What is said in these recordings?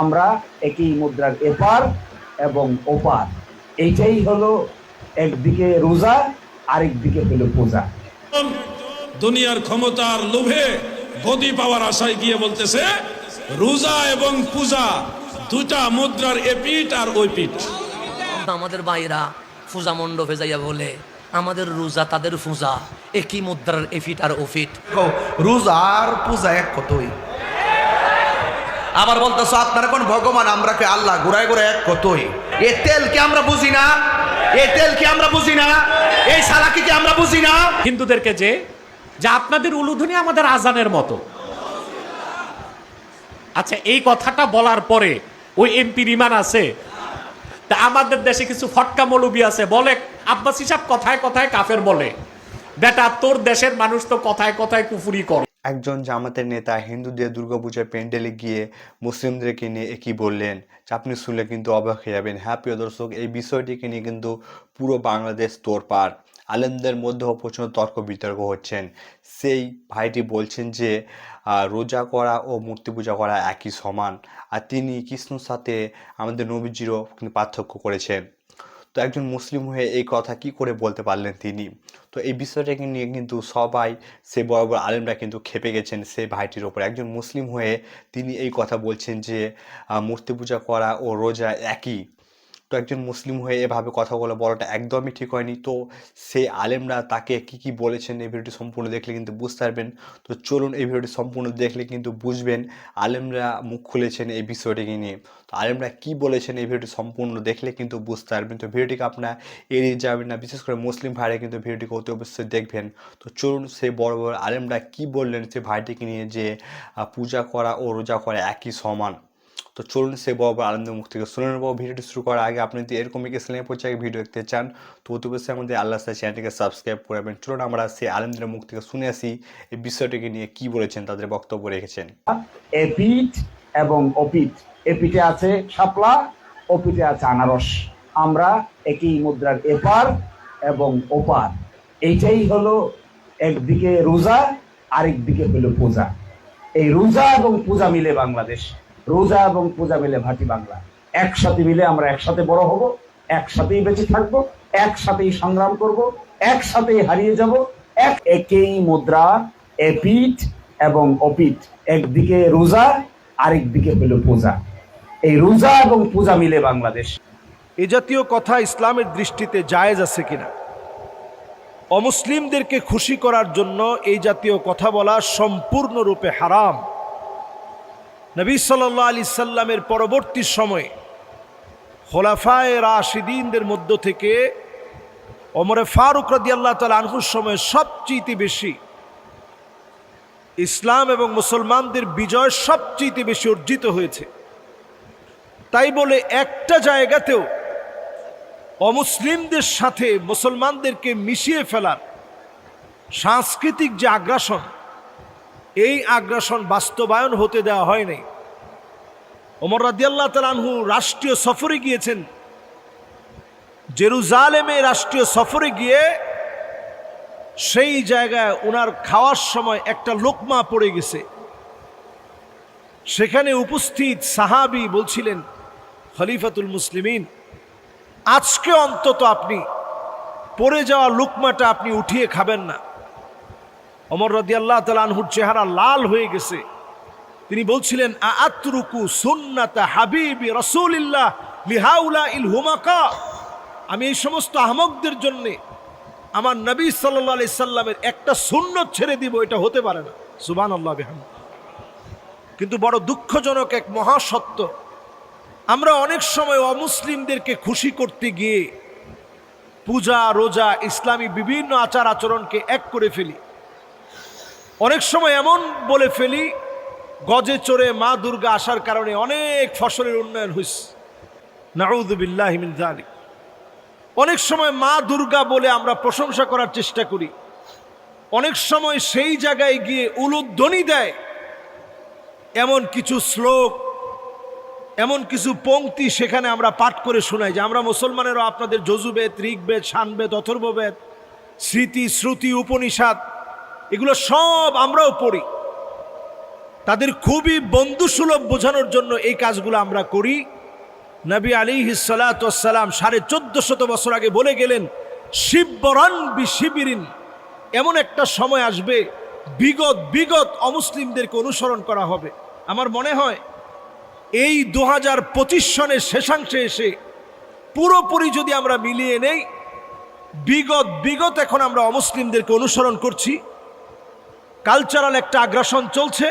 আমরা একই মুদ্রার এপার এবং ওপার। এইটাই হলো একদিকে রোজা আরেকদিকে হলো পূজা। দুনিয়ার ক্ষমতার লোভে গদি পাওয়ার আশায় গিয়ে বলতেছে রোজা এবং পূজা দুটা মুদ্রার এপিট আর ওই পিঠ। আমাদের ভাইরা পূজা মণ্ডপে যাইয়া বলে আমাদের রোজা তাদের পূজা একই মুদ্রার এফিট আর ওফিট রোজা আর পূজা এক কতই? আবার বলতেছো, আপনারা কোন ভগবান? আমরা কে আল্লাহ? ঘুরায় ঘুরায় এক কতই? এ তেল কি আমরা বুঝি না? এ তেল কি আমরা বুঝি না? এই সালাকি কি আমরা বুঝি না? হিন্দুদেরকে যে যে আপনাদের উলুধ্বনি আমাদের আজানের মতো। আচ্ছা এই কথাটা বলার পরে ওই এমপি রিমান আছে। তা আমাদের দেশে কিছু ফটকা মৌলবি আছে। বলে, আব্বাস হিসাব কথায় কথায় কাফের বলে। বেটা, তোর দেশের মানুষ তো কথায় কথায় কুফুরি করে। একজন জামাতের নেতা হিন্দুদের দুর্গাপূজার প্যান্ডেলে গিয়ে মুসলিমদেরকে নিয়ে একই বললেন? যা আপনি শুনলে কিন্তু অবাক হয়ে যাবেন। হ্যাঁ প্রিয় দর্শক, এই বিষয়টিকে নিয়ে কিন্তু পুরো বাংলাদেশ তোড়পাড়। আলেমদের মধ্যেও প্রচণ্ড তর্ক বিতর্ক হচ্ছেন। সেই ভাইটি বলছেন যে রোজা করা ও মূর্তি পূজা করা একই সমান। আর তিনি কৃষ্ণর সাথে আমাদের নবীজিরও কিন্তু পার্থক্য করেছেন। তো একজন মুসলিম হয়ে এই কথা কি করে বলতে পারলেন তিনি? তো এই বিষয়টাকে নিয়ে কিন্তু সবাই, সে বড় বড় আলেমরা কিন্তু খেপে গেছেন সে ভাইটির ওপর। একজন মুসলিম হয়ে তিনি এই কথা বলছেন যে মূর্তি পূজা করা ও রোজা একই। তো একজন মুসলিম হয়ে এভাবে কথা বলে, বলাটা একদমই ঠিক হয়নি। তো সেই আলেমরা তাকে কি কি বলেছেন এই ভিডিওটি সম্পূর্ণ দেখলে কিন্তু বুঝতে পারবেন। তো চলুন এই ভিডিওটি সম্পূর্ণ দেখলে কিন্তু বুঝবেন আলেমরা মুখ খুলেছেন এই বিষয়টিকে নিয়ে। তো আলেমরা কি বলেছেন এই ভিডিওটি সম্পূর্ণ দেখলে কিন্তু বুঝতে পারবেন। তো ভিডিওটিকে আপনার এড়িয়ে যাবেন না, বিশেষ করে মুসলিম ভাইরা কিন্তু ভিডিওটিকে অতি অবশ্যই দেখবেন। তো চলুন সেই বড় বড় আলেমরা কি বললেন সেই ভাইটিকে নিয়ে যে পূজা করা ও রোজা করা একই সমান? তো চলুন সে বড় আনন্দ মুখ থেকে শুনে নেব। ভিডিওটি শুরু করার আগে আপনি যদি এরকম একটি ইসলামী পর্যায়ে ভিডিও দেখতে চান, তো অতি আমাদের আল্লাহ চ্যানেলটিকে সাবস্ক্রাইব করবেন চলুন আমরা সেই আলেমদের মুখ থেকে শুনে আসি, এই বিষয়টিকে নিয়ে কি বলেছেন, তাদের বক্তব্য রেখেছেন। এপিট এবং অপিট। এপিটে আছে শাপলা, অপিটে আছে আনারস। আমরা একই মুদ্রার এপার এবং ওপার। এইটাই হলো একদিকে রোজা, আরেকদিকে হলো পূজা। এই রোজা এবং পূজা মিলে বাংলাদেশ। রোজা এবং পূজা মিলে ভাটি বাংলা। একসাথে মিলে আমরা একসাথে বড় হব, একসাথেই বেঁচে থাকব, একসাথেই সংগ্রাম করব, একসাথেই হারিয়ে যাব, এক একই মুদ্রা এপিট এবং অপিট একদিকে রোজা আরেকদিকে হলো পূজা। এই রোজা এবং পূজা মিলে বাংলাদেশ। এ জাতীয় কথা ইসলামের দৃষ্টিতে জায়েজ আছে কিনা? অমুসলিমদেরকে খুশি করার জন্য এই জাতীয় কথা বলা সম্পূর্ণরূপে হারাম। নবী সাল্লাহ আলি সাল্লামের পরবর্তী সময়ে খোলাফায় রাশিদিনদের মধ্য থেকে অমরে ফারুক রদি আল্লাহ তাল আনহুর সময় সবচেয়ে বেশি ইসলাম এবং মুসলমানদের বিজয় সবচেয়ে বেশি অর্জিত হয়েছে। তাই বলে একটা জায়গাতেও অমুসলিমদের সাথে মুসলমানদেরকে মিশিয়ে ফেলার সাংস্কৃতিক যে আগ্রাসন এই আগ্রাসন বাস্তবায়ন হতে দেওয়া হয়নি। ওমর রাদিয়াল্লাহ তালানহু রাষ্ট্রীয় সফরে গিয়েছেন। জেরুজালেমে রাষ্ট্রীয় সফরে গিয়ে সেই জায়গায় ওনার খাওয়ার সময় একটা লোকমা পড়ে গেছে। সেখানে উপস্থিত সাহাবি বলছিলেন, খলিফাতুল মুসলিমিন, আজকে অন্তত আপনি পড়ে যাওয়া লুকমাটা আপনি উঠিয়ে খাবেন না। অমর রদি আল্লাহ তালানহুর চেহারা লাল হয়ে গেছে। তিনি বলছিলেন আত্রুকু সুন্নাতা হাবিবি রসুলিল্লাহ লিহাউলা ইল হুমাকা? আমি এই সমস্ত আহমকদের জন্যে আমার নবী সাল্লাহ আলি সাল্লামের একটা সুন্নত ছেড়ে দিব, এটা হতে পারে না। সুবান আল্লাহ বেহাম কিন্তু বড় দুঃখজনক এক মহাসত্য। আমরা অনেক সময় অমুসলিমদেরকে খুশি করতে গিয়ে পূজা, রোজা, ইসলামী বিভিন্ন আচার আচরণকে এক করে ফেলি। অনেক সময় এমন বলে ফেলি, গজে চড়ে মা দুর্গা আসার কারণে অনেক ফসলের উন্নয়ন হয়েছে নাউদুবিল্লাহ মিন জালিক অনেক সময় মা দুর্গা বলে আমরা প্রশংসা করার চেষ্টা করি। অনেক সময় সেই জায়গায় গিয়ে উলুধ্বনি দেয়। এমন কিছু শ্লোক, এমন কিছু পংক্তি সেখানে আমরা পাঠ করে শোনাই যে আমরা মুসলমানেরও আপনাদের যজুবেদ, ঋগ্বেদ শানবেদ অথর্ববেদ, স্মৃতি, শ্রুতি, উপনিষদ এগুলো সব আমরাও পড়ি। তাদের খুবই বন্ধুসুলভ বোঝানোর জন্য এই কাজগুলো আমরা করি। নবী আলী হিসালাতাম সাড়ে চোদ্দ শত বছর আগে বলে গেলেন শিববরণ বি শিবিরিন এমন একটা সময় আসবে, বিগত বিগত অমুসলিমদেরকে অনুসরণ করা হবে। আমার মনে হয়, এই দু হাজার পঁচিশ সনের শেষাংশে এসে পুরোপুরি যদি আমরা মিলিয়ে নেই, বিগত বিগত এখন আমরা অমুসলিমদেরকে অনুসরণ করছি। কালচারাল একটা আগ্রাসন চলছে।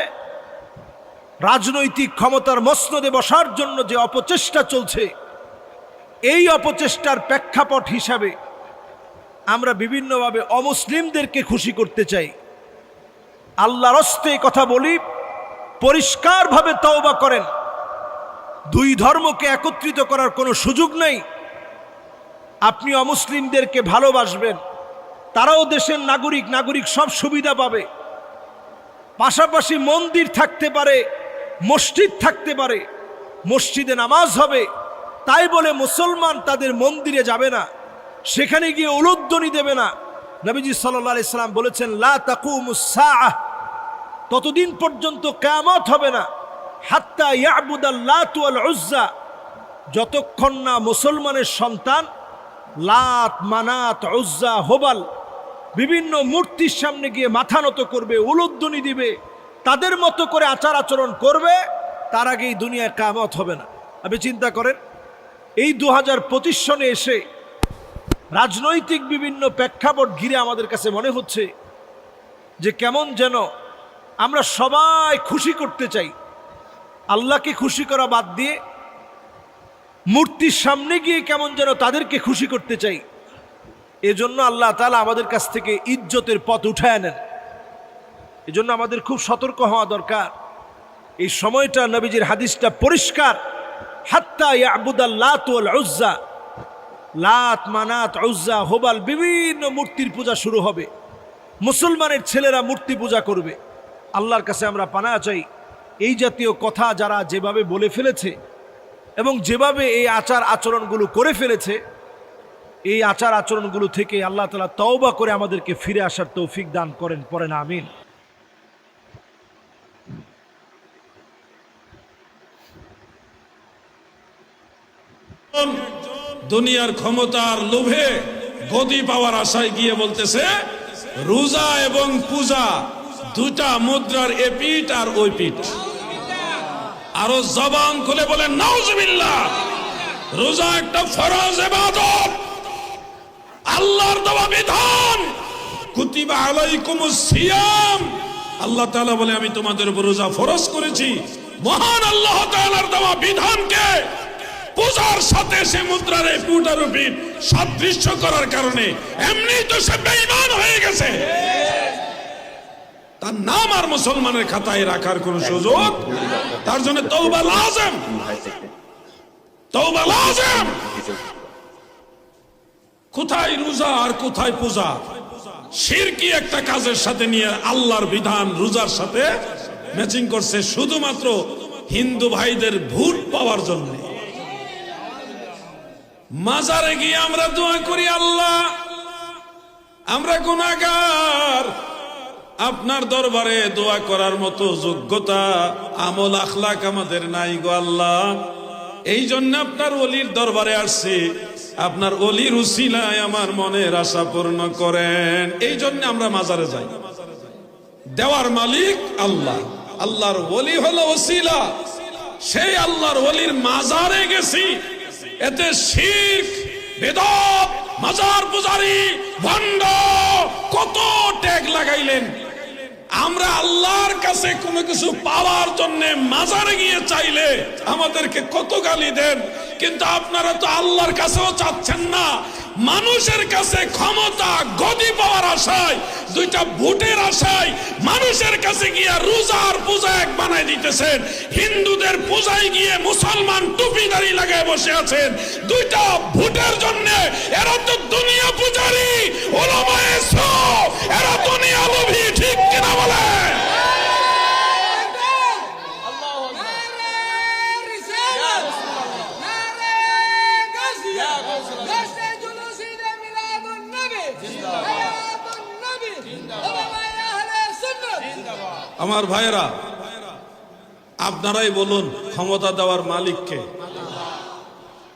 রাজনৈতিক ক্ষমতার মসনদে বসার জন্য যে অপচেষ্টা চলছে, এই অপচেষ্টার প্রেক্ষাপট হিসাবে আমরা বিভিন্নভাবে অমুসলিমদেরকে খুশি করতে চাই। আল্লাহর এই কথা বলি, পরিষ্কারভাবে তওবা করেন। দুই ধর্মকে একত্রিত করার কোনো সুযোগ নেই। আপনি অমুসলিমদেরকে ভালোবাসবেন, তারাও দেশের নাগরিক নাগরিক সব সুবিধা পাবে। পাশাপাশি মন্দির থাকতে পারে, মসজিদ থাকতে পারে, মসজিদে নামাজ হবে, তাই বলে মুসলমান তাদের মন্দিরে যাবে না, সেখানে গিয়ে উলুদ্দনি দেবে না। নবীজি সাল্লাম বলেছেন, লা তাকুমুসাআহ ততদিন পর্যন্ত কেয়ামত হবে না। হাত্তা ইয়াবুদাল্লাতু উজ্জা, যতক্ষণ না মুসলমানের সন্তান লাত মানাত উজ্জা হোবাল বিভিন্ন মূর্তির সামনে গিয়ে মাথা নত করবে উলুদ্দনি দিবে, তাদের মতো করে আচার আচরণ করবে, তার আগে এই দুনিয়ায় কামত হবে না। আপনি চিন্তা করেন, এই দু হাজার পঁচিশ সনে এসে রাজনৈতিক বিভিন্ন প্রেক্ষাপট ঘিরে আমাদের কাছে মনে হচ্ছে যে কেমন যেন আমরা সবাই খুশি করতে চাই। আল্লাহকে খুশি করা বাদ দিয়ে মূর্তির সামনে গিয়ে কেমন যেন তাদেরকে খুশি করতে চাই। এজন্য আল্লাহ তালা আমাদের কাছ থেকে ইজ্জতের পথ উঠায় নেন। এজন্য আমাদের খুব সতর্ক হওয়া দরকার। এই সময়টা নবীজির হাদিসটা পরিষ্কার। হাত্তা ইয়াবুদাল্লাত লাত, মানাত, উজ্জা, হোবাল বিভিন্ন মূর্তির পূজা শুরু হবে। মুসলমানের ছেলেরা মূর্তি পূজা করবে। আল্লাহর কাছে আমরা পানা চাই। এই জাতীয় কথা যারা যেভাবে বলে ফেলেছে এবং যেভাবে এই আচার আচরণগুলো করে ফেলেছে এই আচার আচরণগুলো থেকে আল্লাহ তালা তওবা করে আমাদেরকে ফিরে আসার তৌফিক দান করেন পরেন আমিন। দুনিয়ার ক্ষমতার লোভে গদি পাওয়ার আশায় গিয়ে বলতেছে, রোজা এবং পূজা দুটা মুদ্রার এপিট আর ওই পিঠ। আরও জবান খুলে বলেন, নাউজুবিল্লাহ, রোজা একটা ফরজ ইবাদত। আল্লাহর দেওয়া বিধান। কুতিবা আলাইকুমুস সিয়াম। আল্লাহ তাআলা বলে, আমি তোমাদের উপর রোজা ফরজ করেছি। মহান আল্লাহ তাআলার দেওয়া বিধানকে পূজার সাথে সে মুদ্রার এই পুটার পিঠ সাদৃশ্য করার কারণে এমনি তো সে বেঈমান হয়ে গেছে। তার নাম আর মুসলমানের খাতায় রাখার কোন সুযোগ তার জন্য তৌবা লাজম। তৌবা লাজম। কোথায় রোজা আর কোথায় পূজা? শিরকি একটা কাজের সাথে নিয়ে আল্লাহর বিধান রোজার সাথে ম্যাচিং করছে শুধুমাত্র হিন্দু ভাইদের ভোট পাওয়ার জন্য। মাজারে গিয়ে আমরা দোয়া করি, আল্লাহ, আমরা গুনাহগার। আপনার দরবারে দোয়া করার মতো যোগ্যতা, আমল আখলাক আমাদের নাই গো আল্লাহ। এই জন্য আপনার অলির দরবারে আসছি। আপনার অলির উসিলায় আমার মনের আশা পূর্ণ করেন। এই জন্য আমরা মাজারে যাই। দেওয়ার মালিক আল্লাহ। আল্লাহর ওলি হলো ওসিলা সেই আল্লাহর ওলির মাজারে গেছি। এতে শিখ বেদত মাজার পূজারি, ভণ্ড, কত ট্যাগ লাগাইলেন। আমরা আল্লাহর কাছে কোনো কিছু পাওয়ার জন্য মাজারে গিয়ে চাইলে আমাদেরকে কত গালি দেন। কিন্তু আপনারা তো আল্লাহর কাছেও চাচ্ছেন না। মানুষের কাছে ক্ষমতা গদি পাওয়ার আশায় দুইটা ভোটের আশায় মানুষের কাছে গিয়ে রোজার পূজা এক বানাই দিতেছেন। হিন্দুদের পূজায় গিয়ে মুসলমান টুপি দাড়ি লাগায় বসে আছেন। দুইটা ভোটের জন্য এরা তো দুনিয়া পূজারি ওলামায়ে সু, এরা দুনিয়া লোভী ঠিক কিনা বলে আমার ভাইয়েরা, আপনারাই বলুন, ক্ষমতা দেওয়ার মালিককে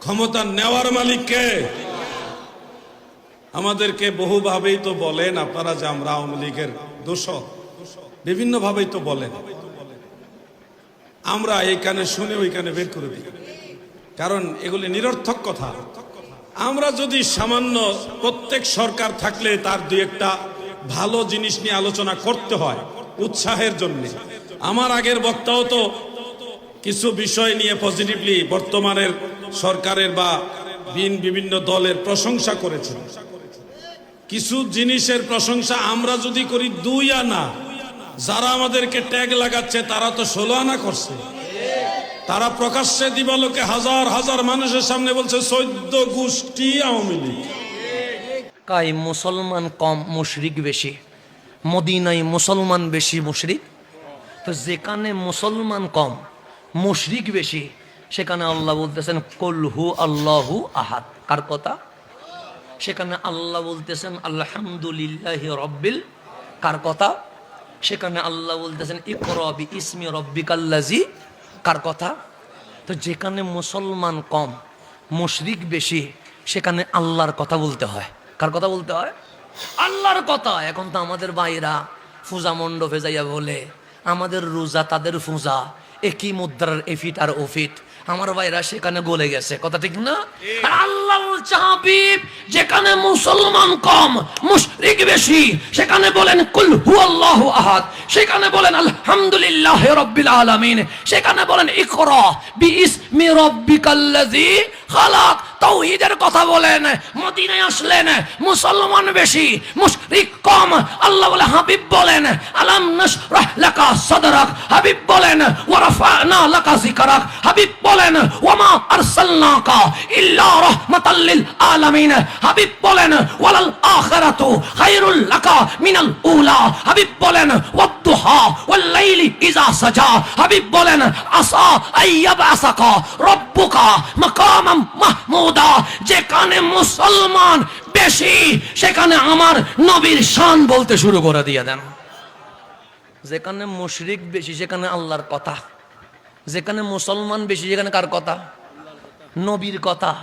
ক্ষমতা নেওয়ার মালিককে আমাদেরকে বহুভাবেই তো বলেন, আপনারা যে আমরা আওয়ামী লীগের দোষক, বিভিন্নভাবেই তো বলেন। আমরা এই কানে শুনে ওইখানে বের করে দিই। কারণ এগুলি নিরর্থক কথা। আমরা যদি সামান্য প্রত্যেক সরকার থাকলে তার দুই একটা ভালো জিনিস নিয়ে আলোচনা করতে হয় উৎসাহের জন্য। আমার আগের বক্তাও তো কিছু বিষয় নিয়ে পজিটিভলি বর্তমানের সরকারের বা বিন বিভিন্ন দলের প্রশংসা করেছেন। কিছু জিনিসের প্রশংসা আমরা যদি করি দুই আনা, যারা আমাদেরকে ট্যাগ লাগাচ্ছে, তারা তো ষোলো আনা করছে। তারা প্রকাশ্যে দিবালোকে হাজার হাজার মানুষের সামনে বলছে, চৈদ্দ গোষ্ঠী আওয়ামী লীগ। মুসলমান কম, মুশরিক বেশি। মদিনায় মুসলমান বেশি মুশরিক। তো যেখানে মুসলমান কম, মুশরিক বেশি, সেখানে আল্লাহ বলতেছেন কলহু আল্লাহু আহাদ। কার কথা? সেখানে আল্লাহ বলতেছেন, আলহামদুলিল্লাহ রব্বিল। কার কথা? সেখানে আল্লাহ বলতেছেন ইকরবি ইসমি রব্বিকাল্লাজি কার কথা? তো যেখানে মুসলমান কম, মুশরিক বেশি, সেখানে আল্লাহর কথা বলতে হয়। কার কথা বলতে হয়? আল্লাহর কথা। এখন তো আমাদের বাইরা পূজা মণ্ডপে যাইয়া বলে, আমাদের রোজা তাদের পূজা একই মুদ্রার এফিট আর ওফিট। আমার ভাইরা সেখানে গলে গেছে। কথা ঠিক না? আল্লাহ বলছে হাবিব যেখানে মুসলমান কম, মুশরিক বেশি, সেখানে বলেন, কুল হু আল্লাহু আহাদ। সেখানে বলেন, আলহামদুলিল্লাহ রাব্বিল আলামিন। সেখানে বলেন, ইকরা বিইসমি রাব্বিকাল্লাযী খালাক তাওহীদের কথা বলেন, মদিনায় আসলেন, মুসলমান বেশি, মুশরিক কম, আল্লাহ বলে হাবিব বলেন, আলাম নাশরাহ লাকা সাদরাক, হাবিব বলেন, ওয়া রাফা'না লাকা যিকরাক, হাবিব বলেন ওয়ামা আরসালনাকা ইল্লা রাহমাতাল লিল আলামিন, হাবিব বলেন, ওয়ালাল আখিরাতু খায়রুল লাকা মিনাল উলা, হাবিব বলেন ওয়াদ্দুহা ওয়াল লাইলি ইযা সাজা, হাবিব বলেন, আসা আইয়াবাসাকা রব্বুকা মাকামাম মাহমুদা যেখানে মুসলমান বেশি সেখানে আমার নবীর শান বলতে শুরু করে দিয়ে দেন। যেখানে মুশরিক বেশি সেখানে আল্লাহর কথা। যেখানে মুসলমান বেশি সেখানে কার কথা? নবীর কথা।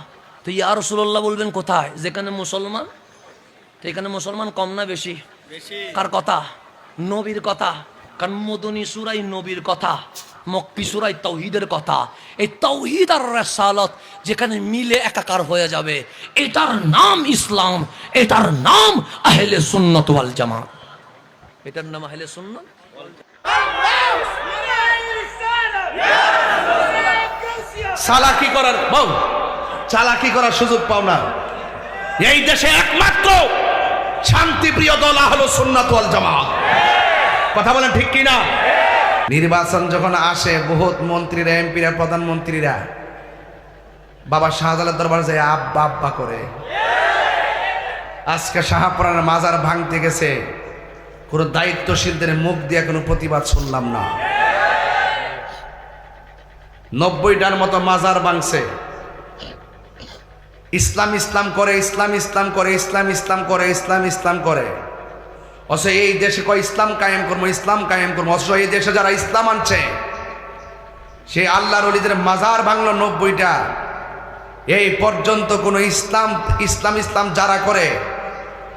তো ইয়া রসুল্লাহ বলবেন কোথায়? যেখানে মুসলমান তো এখানে মুসলমান কম না বেশি। কার কথা? নবীর কথা। কারণ মদনী সুরাই নবীর কথা। মক্কি সুরাই তৌহিদের কথা। এই তৌহিদ আর রেসালত যেখানে মিলে একাকার হয়ে যাবে, এটার নাম ইসলাম, এটার নাম আহলে সুন্নত ওয়াল জামাত। এটার নাম আহলে সুন্নত চালাকি করার বউ চালাকি করার সুযোগ পাও না। এই দেশে একমাত্র শান্তিপ্রিয় দল হলো সুন্নাত ওয়াল জামাত। কথা বলেন ঠিক কিনা? না নির্বাচন যখন আসে, বহুত মন্ত্রীরা, এমপিরা, প্রধানমন্ত্রীরা, বাবা শাহজালাল দরবার যায়, আব্বা আব্বা করে। আজকে শাহপুরানের মাজার ভাঙতে গেছে। কোনো দায়িত্বশীলদের মুখ দিয়ে কোনো প্রতিবাদ শুনলাম না। নব্বইটার মতো মাজার ভাঙছে। ইসলাম ইসলাম করে, ইসলাম ইসলাম করে, ইসলাম ইসলাম করে, ইসলাম ইসলাম করে। অথচ এই দেশে কয় ইসলাম কায়েম করব, ইসলাম কায়েম করব, অথচ এই দেশে যারা ইসলাম আনছে, সে আল্লাহর অলিদের মাজার ভাঙলো নব্বইটা। এই পর্যন্ত কোনো ইসলাম ইসলাম ইসলাম যারা করে,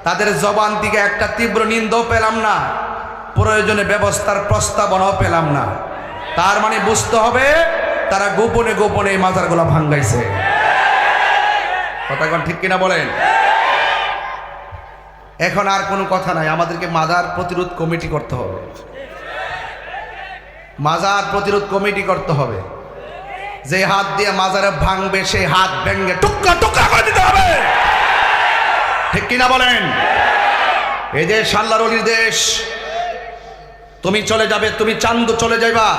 তাদের জবান থেকে একটা তীব্র নিন্দাও পেলাম না, প্রয়োজনে ব্যবস্থার প্রস্তাবনাও পেলাম না। তার মানে বুঝতে হবে, তারা গোপনে গোপনে এই মাজারগুলো ভাঙ্গাইছে। কথা ঠিক কিনা বলেন? এখন আর কোনো কথা নাই। আমাদেরকে মাজার প্রতিরোধ কমিটি করতে হবে। মাজার প্রতিরোধ কমিটি করতে হবে। যে হাত দিয়ে মাজারে ভাঙবে, সেই হাত ভেঙ্গে টুকরা টুকরা করে দিতে হবে। ঠিক কিনা বলেন? এই দেশ আল্লাহর অলির দেশ। তুমি চলে যাবে, তুমি চান্দ চলে যাইবা।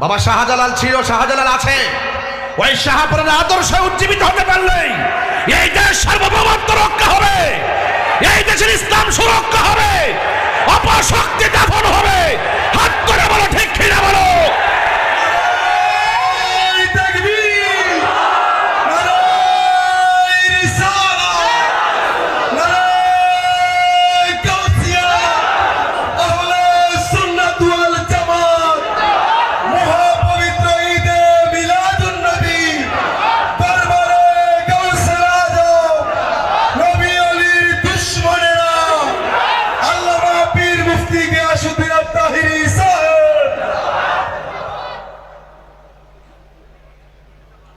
বাবা শাহজালাল ছিল, শাহজালাল আছে। ওই শাহপুরের আদর্শে উজ্জীবিত হতে পারলেই এই দেশ সার্বভৌমত্ব রক্ষা হবে। এই দেশের ইসলাম সুরক্ষা হবে। অপশক্তি দাফন হবে। হাত করে বলো ঠিক কিনা বলো?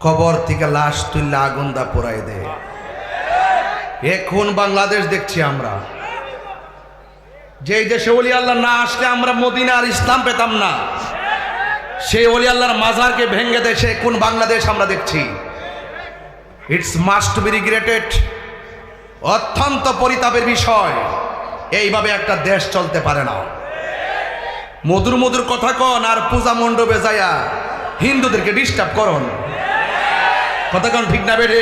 কবর থেকে লাশ তুললে আগুন দা পোড়াই দে। এখন বাংলাদেশ দেখছি আমরা। যেই দেশে অলি আল্লাহ না আসলে আমরা মদিনার ইসলাম পেতাম না। সেই অলি আল্লাহর মাজারকে ভেঙে দেশে কোন বাংলাদেশ আমরা দেখছি। ইটস মাস্ট বি রিগ্রেটেড অত্যন্ত পরিতাপের বিষয়। এইভাবে একটা দেশ চলতে পারে না। মধুর মধুর কথা কন আর পূজা মণ্ডপে যায়া হিন্দুদেরকে ডিস্টার্ব করন। কথা ঠিক না বেড়ে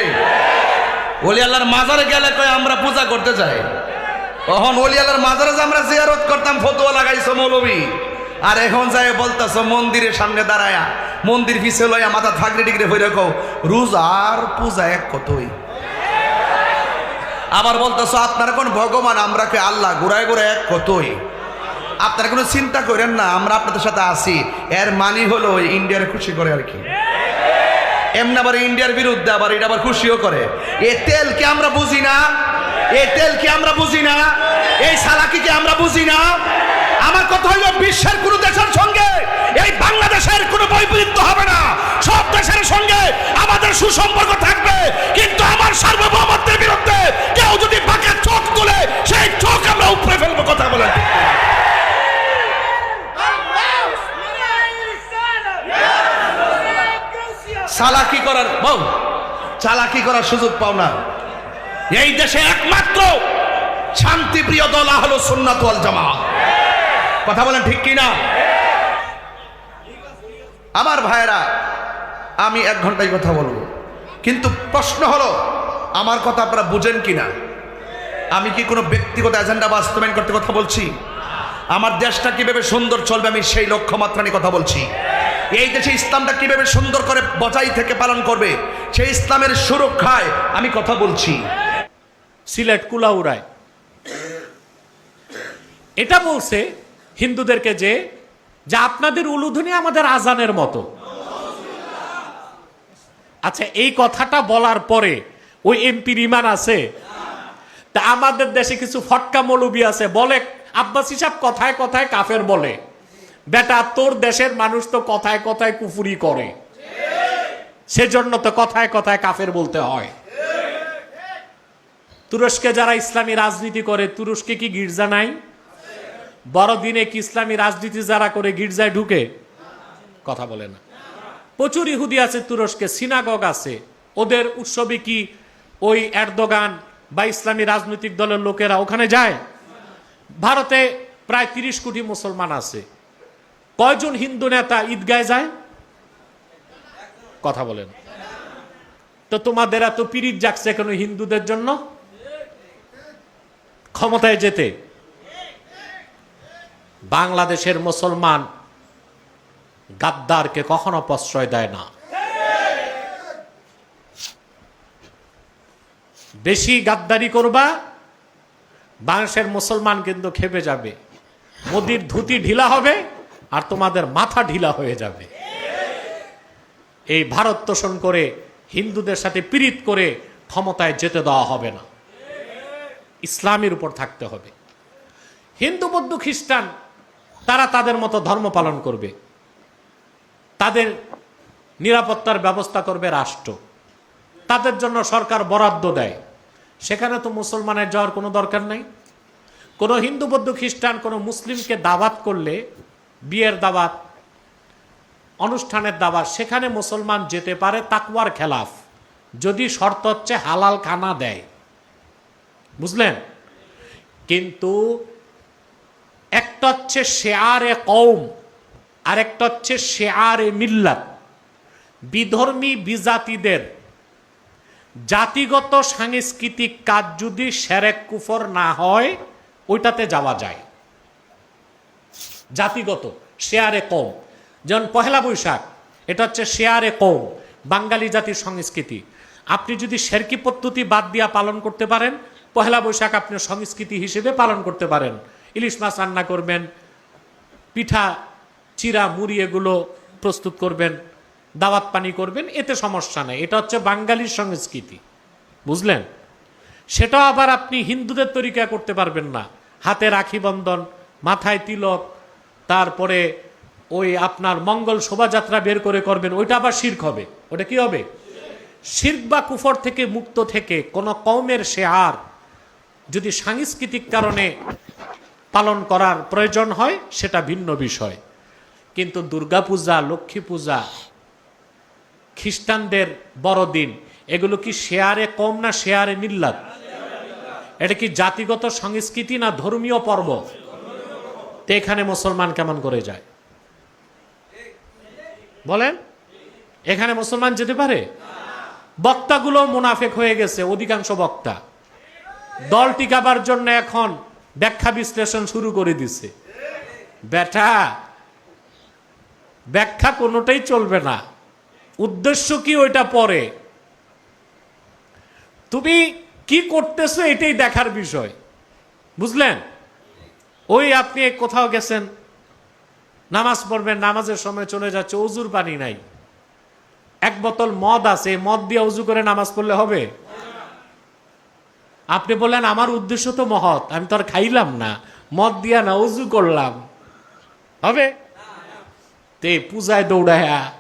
অলি আল্লাহর মাজারে গেলে কয়, আমরা পূজা করতে যাই তখন অলি আল্লাহর মাজারে যে আমরা জিয়ারত করতাম, ফতুয়া লাগাইছো মৌলবী। আর এখন যায় বলতেছ, মন্দিরের সামনে দাঁড়ায়া, মন্দির পিছে লইয়া মাথা থাকলে টিকরে হয়ে রাখো রোজ আর পূজা এক কতই? আবার বলতেছো, আপনারা কোন ভগবান আমরা কে আল্লাহ ঘুরায় ঘুরায় এক কতই? আপনারা কোনো চিন্তা করেন না, আমরা আপনাদের সাথে আছি। এর মানি হলো ইন্ডিয়ার খুশি করে আর কি। এমনি আবার ইন্ডিয়ার বিরুদ্ধে আবার এটা আবার খুশিও করে। এ তেলকে আমরা বুঝি না? এই তেলকে আমরা বুঝি না? এই সালাকিকে আমরা বুঝি না? আমার কথা হলো বিশ্বের কোন দেশের সঙ্গে এই বাংলাদেশের কোনো বৈপরীত্য হবে না। সব দেশের সঙ্গে আমাদের সুসম্পর্ক থাকবে। কিন্তু আমার সার্বভৌমত্বের বিরুদ্ধে কেউ যদি বাঁকে চোখ তুলে, সেই চোখ আমরা উপরে ফেলব কথা বলেন। চালাকি করার বউ, চালাকি করার সুযোগ পাও না। এই দেশে একমাত্র শান্তিপ্রিয় দল হলো সুন্নাত ওয়াল জামা কথা বলেন ঠিক কি না আমার ভাইয়েরা, আমি এক ঘন্টায় কথা বলব। কিন্তু প্রশ্ন হলো, আমার কথা আপনারা বুঝেন কি না আমি কি কোনো ব্যক্তিগত এজেন্ডা বাস্তবায়ন করতে কথা বলছি? আমার দেশটা কীভাবে সুন্দর চলবে আমি সেই লক্ষ্যমাত্রা নিয়ে কথা বলছি। এই দেশে ইসলামটা কীভাবে সুন্দর করে বজাই থেকে পালন করবে, সেই ইসলামের সুরক্ষায় আমি কথা বলছি। সিলেট কুলাউড়ায়। এটা বলছে হিন্দুদেরকে যে যে আপনাদের উলুধ্বনি আমাদের আজানের মতো। আচ্ছা এই কথাটা বলার পরে ওই এমপি রিমান আছে? তা আমাদের দেশে কিছু ফটকা মৌলবি আছে, বলে আব্বাস হিসাব কথায় কথায় কাফের বলে। বেটা, তোর দেশের মানুষ তো কথায় কথায় কুফুরি করে। সেজন্য তো কথায় কথায় কাফের বলতে হয়। তুরস্কে যারা ইসলামী রাজনীতি করে, তুরস্কে কি গির্জা নাই? বড়দিনে কি ইসলামী রাজনীতি যারা করে, গির্জায় ঢুকে? কথা বলে না। প্রচুর ইহুদি আছে তুরস্কে, সিনাগগ আছে। ওদের উৎসবে কি ওই এরদোগান বা ইসলামী রাজনৈতিক দলের লোকেরা ওখানে যায়? ভারতে প্রায় তিরিশ কোটি মুসলমান আছে। কয়জন হিন্দু নেতা ঈদগায় যায়? কথা বলেন। তো তোমাদের এত পিরিত জাগছে কেন হিন্দুদের জন্য? ক্ষমতায় যেতে। বাংলাদেশের মুসলমান গাদ্দারকে কখনো প্রশ্রয় দেয় না। বেশি গাদ্দারি করবা, বাংলাদেশের মুসলমান কিন্তু খেপে যাবে। মোদির ধুতি ঢিলা হবে আর তোমাদের মাথা ঢিলা হয়ে যাবে। এই ভারত তোষণ করে হিন্দুদের সাথে পীড়িত করে ক্ষমতায় যেতে দেওয়া হবে না। ইসলামের উপর থাকতে হবে। হিন্দু, বৌদ্ধ, খ্রিস্টান, তারা তাদের মতো ধর্ম পালন করবে। তাদের নিরাপত্তার ব্যবস্থা করবে রাষ্ট্র। তাদের জন্য সরকার বরাদ্দ দেয়। সেখানে তো মুসলমানের যাওয়ার কোনো দরকার নাই। কোনো হিন্দু, বৌদ্ধ, খ্রিস্টান, কোনো মুসলিমকে দাওয়াত করলে বিয়ের দাবাত অনুষ্ঠানের দাওয়াত, সেখানে মুসলমান যেতে পারে তাকওয়ার খেলাফ, যদি শর্ত হচ্ছে হালাল খানা দেয়। বুঝলেন? কিন্তু একটা হচ্ছে শেয়ারে কৌম আর একটা হচ্ছে শেয়ারে মিল্লাত। বিধর্মী বিজাতিদের জাতিগত সাংস্কৃতিক কাজ যদি সেরেক কুফর না হয়, ওইটাতে যাওয়া যায়। জাতিগত, শেয়ারে কম। যেমন পহেলা বৈশাখ, এটা হচ্ছে শেয়ারে কম, বাঙালি জাতির সংস্কৃতি। আপনি যদি শেরকি পদ্ধতি বাদ দিয়া পালন করতে পারেন, পহেলা বৈশাখ আপনি সংস্কৃতি হিসেবে পালন করতে পারেন। ইলিশ মাছ রান্না করবেন, পিঠা, চিরা, মুড়ি এগুলো প্রস্তুত করবেন, দাওয়াত পানি করবেন, এতে সমস্যা নেই। এটা হচ্ছে বাঙালির সংস্কৃতি। বুঝলেন? সেটা আবার আপনি হিন্দুদের তরিকা করতে পারবেন না। হাতে রাখি বন্ধন, মাথায় তিলক তারপরে ওই আপনার মঙ্গল শোভাযাত্রা বের করে করবেন, ওইটা আবার শির্ক হবে। ওটা কি হবে? শির্ক বা কুফর থেকে মুক্ত থেকে কোনো কৌমের শেয়ার যদি সাংস্কৃতিক কারণে পালন করার প্রয়োজন হয়, সেটা ভিন্ন বিষয়। কিন্তু দুর্গাপূজা লক্ষ্মী পূজা খ্রিস্টানদের বড়দিন, এগুলো কি শেয়ারে কম না শেয়ারে মিল্লাত? এটা কি জাতিগত সংস্কৃতি না ধর্মীয় পর্ব? তো এখানে মুসলমান কেমন করে যায়? বলেন, এখানে মুসলমান যেতে পারে? বক্তাগুলো মুনাফেক হয়ে গেছে, অধিকাংশ বক্তা। দল টিকাবার জন্য এখন ব্যাখ্যা বিশ্লেষণ শুরু করে দিছে। বেটা, ব্যাখ্যা কোনোটাই চলবে না। উদ্দেশ্য কি ওইটা পরে? তুমি কি করতেছো এটাই দেখার বিষয়। বুঝলেন? ওই আপনি কোথাও গেছেন? নামাজ পড়বেন, নামাজের সময় চলে যাচ্ছে, অজুর পানি নাই। এক বোতল মদ আছে মদ দিয়ে উজু করে নামাজ পড়লে হবে? আপনি বললেন, আমার উদ্দেশ্য তো মহৎ, আমি তো আর খাইলাম না। মদ দিয়া না উজু করলাম। হবে? তে পূজায় দৌড়ায়া,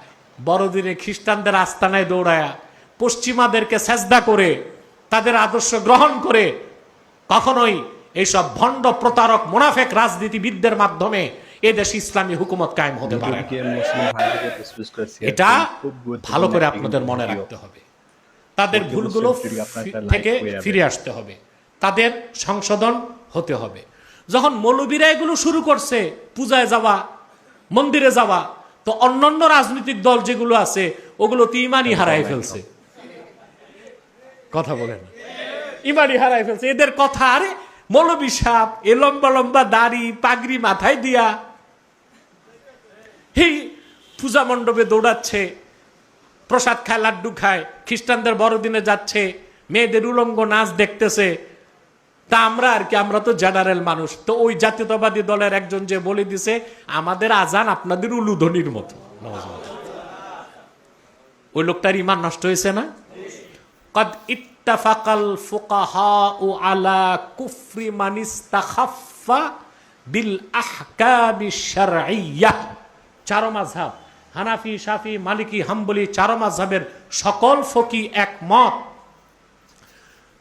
বড়দিনে খ্রিস্টানদের আস্তানায় দৌড়ায়া, পশ্চিমাদেরকে সেজদা করে, তাদের আদর্শ গ্রহণ করে, কখনোই এইসব ভণ্ড প্রতারক মুনাফেক রাজনীতিবিদদের মাধ্যমে এদেশ ইসলামী হুকুমত কায়েম হতে পারে এটা ভালো করে আপনাদের মনে রাখতে হবে। তাদের ভুলগুলো থেকে ফিরে আসতে হবে। তাদের সংশোধন হতে হবে। যখন মৌলবীরা এগুলো শুরু করছে পূজায় যাওয়া মন্দিরে যাওয়া তো অন্যান্য রাজনৈতিক দল যেগুলো আছে ওগুলো তো ইমানই হারাই ফেলছে। কথা বলেন। ইমানই হারাই ফেলছে। এদের কথা আরে মৌলবী সাপ, এ লম্বা লম্বা দাড়ি, পাগড়ি মাথায় দিয়া এই পূজা মণ্ডপে দৌড়াচ্ছে, প্রসাদ খায়, লাড্ডু খায়, খ্রিস্টানদের বড়দিনে যাচ্ছে, মেয়েদের উলঙ্গ নাচ দেখতেছে। তা আমরা আর কি, আমরা তো জেনারেল মানুষ। তো ওই জাতীয়তাবাদী দলের একজন যে বলে দিছে, আমাদের আজান আপনাদের উলুধ্বনির মতো। ওই লোকটার ইমান নষ্ট হয়েছে না? কদ ইত্তাফাকাল ফুকাহাউ আলা কুফরি মান ইস্তাখাফফা বিল আহকামি শারঈয়্যাহ চারো হানাফি, শাফি, মালিকি, হাম্বলি চারো মাযহাবের সকল ফকি একমত।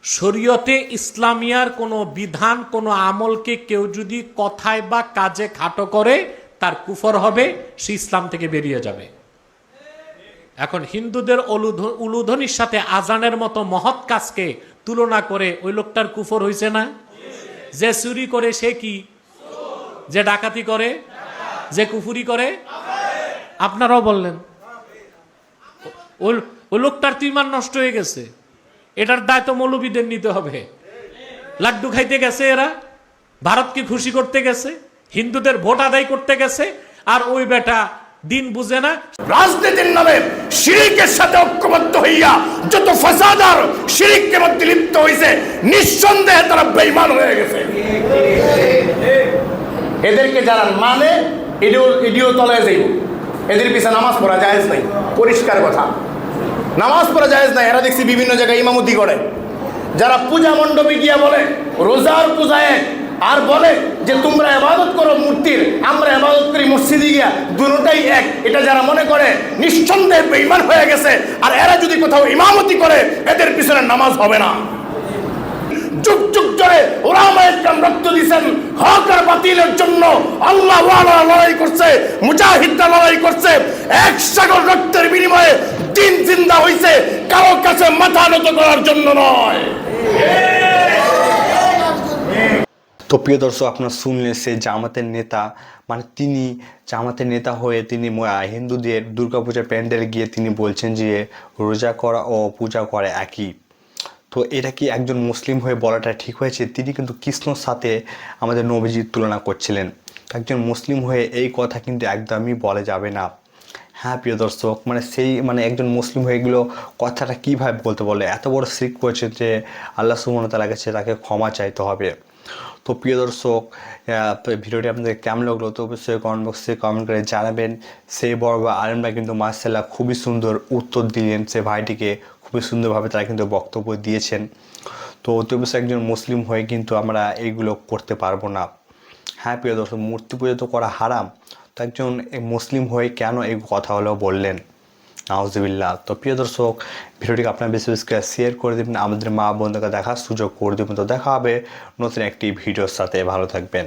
শরীয়তে ইসলামিয়ার কোনো বিধান, কোনো আমলকে কেউ যদি কথায় বা কাজে খাটো করে, তার কুফর হবে, সে ইসলাম থেকে বেরিয়ে যাবে। এখন হিন্দুদের উলুধ্বনির সাথে আজানের মতো মহৎ কাজকে তুলনা করে ওই লোকটার কুফর হয়েছে না? যে চুরি করে সে কি? যে ডাকাতি করে? যে কুফুরি করে? আপনারাও বললেন। ওই লোকটার তো ইমান নষ্ট হয়ে গেছে। এটার দায় তো মৌলবীদের নিতে হবে। লাড্ডু খাইতে গেছে এরা? ভারতকে খুশি করতে গেছে? হিন্দুদের ভোট আদায় করতে গেছে? আর ওই বেটা দিন বুঝে না। রাজনীতির নামে শিরিকের সাথে ঐক্যবদ্ধ হইয়া যত ফাসাদার শিরিকের মধ্যে লিপ্ত হয়েছে নিঃসন্দেহে তারা বেইমান হয়ে গেছে। এদেরকে যারা মানে এডিও এডিও তলায় যাইব। এদের পিছনে নামাজ পড়া জায়েজ নাই। পরিষ্কার কথা। নামাজ পড়া জায়েজ নাই। এরা দেখছি বিভিন্ন জায়গায় ইমামতি করে। যারা পূজা মণ্ডপে গিয়া বলে, রোজার পূজা এক আর বলে যে, তোমরা এবাদত করো মূর্তির, আমরা এবাদত করি মসজিদে গিয়া। দুটোটাই এক। এটা যারা মনে করে, নিঃসন্দেহে বেইমান হয়ে গেছে। আর এরা যদি কোথাও ইমামতি করে, এদের পিছনে নামাজ হবে না। যুগ যুগ ধরে ইসলাম রক্ত দিয়েছেন, হক আর বাতিলের জন্য আল্লাহ লড়াই করছে, মুজাহিদরা লড়াই করছে। এক সাগর রক্তের বিনিময়ে দিন জিন্দা হইছে, কারও কাছে মাথা নত করার জন্য নয়। তো প্রিয় দর্শক, আপনারা শুনলেন সে জামাতের নেতা মানে তিনি জামাতের নেতা হয়ে তিনি হিন্দুদের দুর্গাপূজার প্যান্ডেলে গিয়ে তিনি বলছেন যে, রোজা করা ও পূজা করা একই। তো এটা কি একজন মুসলিম হয়ে বলাটা ঠিক হয়েছে? তিনি কিন্তু কৃষ্ণর সাথে আমাদের নবীজির তুলনা করছিলেন। একজন মুসলিম হয়ে এই কথা কিন্তু একদমই বলা যাবে না। হ্যাঁ প্রিয় দর্শক মানে সেই মানে একজন মুসলিম হয়ে এগুলো কথাটা কীভাবে বলতে বলে? এত বড় শিখ করেছে যে, আল্লাহ সুমন তালা কাছে তাকে ক্ষমা চাইতে হবে। তো প্রিয় দর্শক ভিডিওটি আপনাদের কেমন লাগল তো অবশ্যই কমেন্ট বক্সে কমেন্ট করে জানাবেন। সেই বড় বা আলম ভাই কিন্তু মার্শাল্লাহ খুবই সুন্দর উত্তর দিলেন সে ভাইটিকে, খুবই সুন্দরভাবে তারা কিন্তু বক্তব্য দিয়েছেন। তো অতি অবশ্যই একজন মুসলিম হয়ে কিন্তু আমরা এইগুলো করতে পারব না। হ্যাঁ প্রিয় দর্শক, মূর্তি পুজো তো করা হারাম। তো একজন মুসলিম হয়ে কেন এই কথা হলো বললেন? নাউজবিল্লা তো প্রিয় দর্শক, ভিডিওটিকে আপনার বেশি বেশি করে শেয়ার করে দেবেন। আমাদের মা বন্ধুকে দেখার সুযোগ করে দেবেন। তো দেখা হবে নতুন একটি ভিডিওর সাথে। ভালো থাকবেন।